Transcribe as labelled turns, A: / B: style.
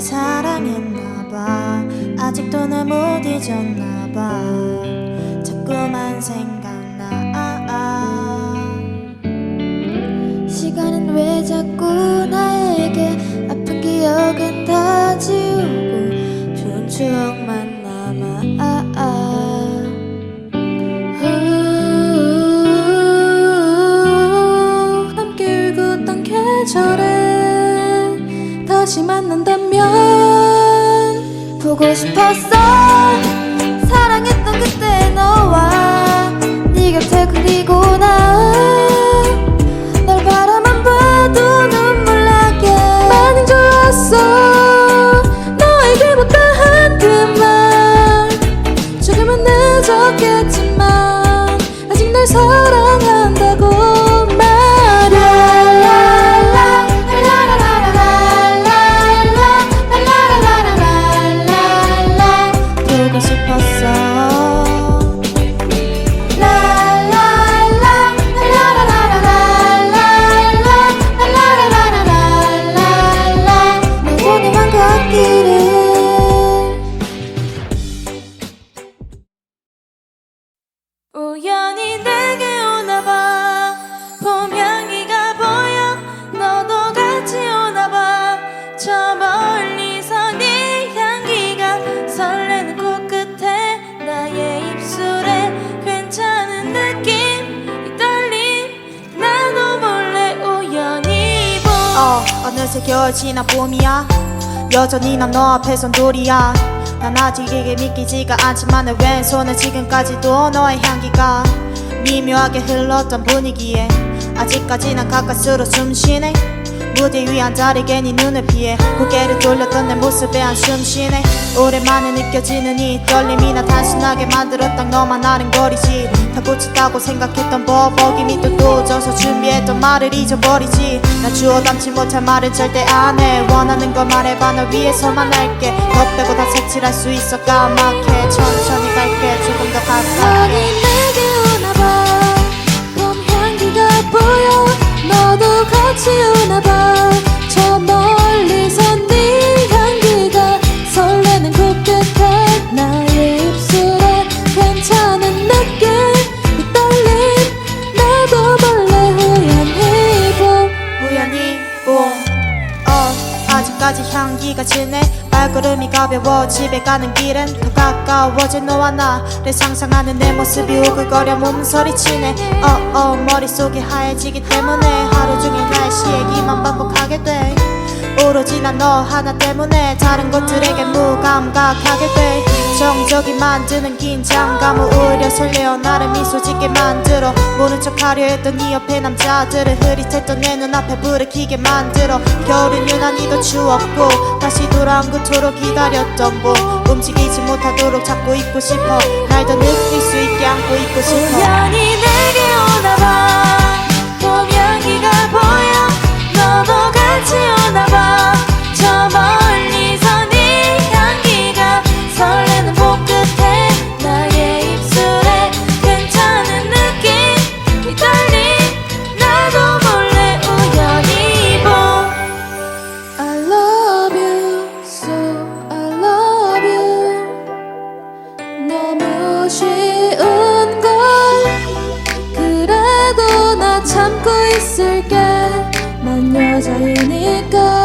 A: 사랑했나봐. 아직도 날 못 잊었나봐. 자꾸만 생각
B: 싶었어. 사랑했던 그때 너와 네 곁에 그리고 나널 바라만 봐도 눈물 나게 많이 좋았어. 너에게 못다한 그말 조금은 늦었겠지만 아직 날 사랑
C: 새 겨울 지나 봄이야. 여전히 난 너 앞에선 돌이야. 난 아직 이게 믿기지가 않지만 내 왼손에 지금까지도 너의 향기가 미묘하게 흘렀던 분위기에 아직까지 난 가까스로 숨 쉬네 무대 위한 자리 괜히 눈을 피해 고개를 돌렸던 내 모습에 한숨 쉬네. 오랜만에 느껴지는 이 떨림이 나 단순하게 만들었던 너만 아는 거리지. 다 고쳤다고 생각했던 버벅임이 또 또져서 준비했던 말을 잊어버리지. 나 주워 담지 못할 말은 절대 안 해. 원하는 걸 말해봐 널 위해서만 할게. 너 빼고 다 색칠할 수 있어 까맣게. 천천히 갈게 조금 더
B: 내게
C: 어 아직까지 향기가 진해. 발걸음이 가벼워 집에 가는 길은 더 가까워진 너와 나를 상상하는 내 모습이 오글거려 몸서리치네. 어어 머릿속이 하얘지기 때문에 하루 종일 날씨 얘기만 반복하게 돼 오로지 난 너 하나 때문에 다른 것들에게 무감각하게 돼. 정적이 만드는 긴장감을 오히려 설레어 나를 미소 짓게 만들어. 모른 척 하려 했던 네 옆에 남자들을 흐릿했던 내 눈앞에 불을 켜게 만들어. 겨울은 유난히 더 추웠고 다시 돌아온 그토록 기다렸던 봄 움직이지 못하도록 잡고 있고 싶어. 날 더 느낄 수 있게 안고 있고 싶어.
A: 우연히 내게 오나봐
B: 여자이니까.